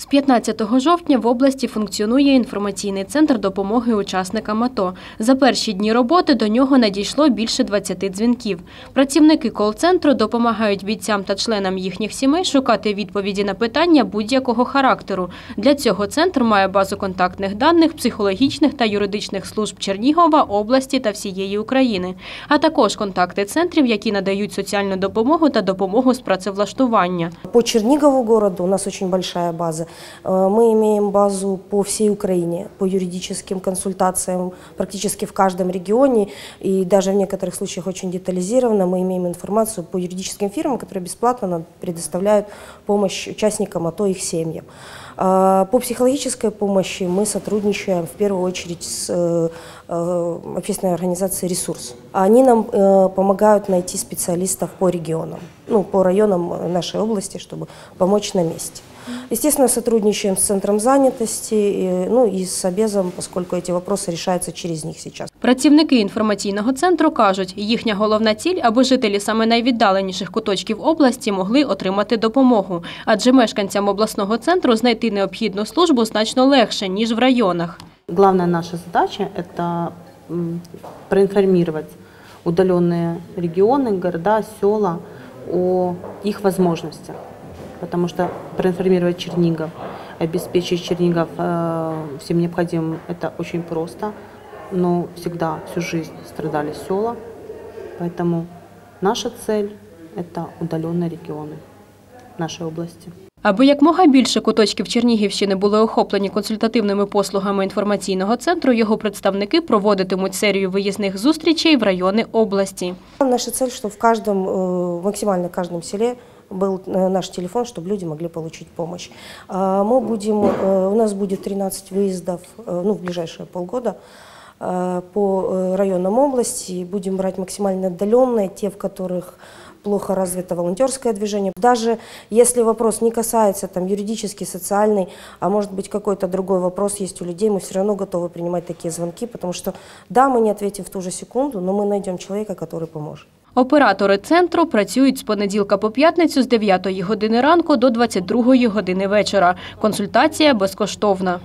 З 15 жовтня в області функціонує інформаційний центр допомоги учасникам АТО. За перші дні роботи до нього надійшло більше 20 дзвінків. Працівники кол-центру допомагають бійцям та членам їхніх сімей шукати відповіді на питання будь-якого характеру. Для цього центр має базу контактних даних, психологічних та юридичних служб Чернігова, області та всієї України, а також контакти центрів, які надають соціальну допомогу та допомогу з працевлаштування. По Чернигову городу у нас очень большая база. Э, Мы имеем базу по всей Украине, по юридическим консультациям практически в каждом регионе. И даже в некоторых случаях очень детализированно мы имеем информацию по юридическим фирмам, которые бесплатно нам предоставляют помощь участникам АТО и их семьям. А По психологической помощи мы сотрудничаем в первую очередь с э, э, общественной организацией «Ресурс». Они нам э, помогают найти специалистов по регионам, ну, по районам э, нашей области, чтобы помочь на месте. Естественно, сотрудничаем с Центром занятости, и, ну и с Обезом, поскольку эти вопросы решаются через них сейчас. Працівники інформаційного центру кажуть, їхня головна ціль, аби жителі саме найвіддаленіших куточків області могли отримати допомогу, адже мешканцям обласного центру знайти необхідну службу значно легше ніж в районах. Главная наша задача – это м, проинформировать удаленные регионы, города, села О их возможностях. Потому что проинформировать Чернигов, обеспечить Чернигов э, всем необходимым – это очень просто. Но всегда, всю жизнь страдали села. Поэтому наша цель – это удаленные регионы нашей области. Аби якмога більше куточків Чернігівщини були охоплені консультативними послугами інформаційного центру, його представники проводитимуть серію виїзних зустрічей в райони області. Наша цель, что в каждом, э, максимально каждом селе был э, наш телефон, чтобы люди могли получить помощь. А Мы будем, э, у нас будет 13 выездов э, ну, в ближайшие полгода э, по э, районам области. Будем брать максимально отдаленные, те, в которых плохо развито волонтерское движение. Даже если вопрос не касается там, юридический, социальный, а может быть какой-то другой вопрос есть у людей, мы все равно готовы принимать такие звонки, потому что да, мы не ответим в ту же секунду, но мы найдем человека, который поможет. Оператори центру працюють з понеділка по п'ятницю з 9 години ранку до 22 години вечора. Консультація безкоштовна.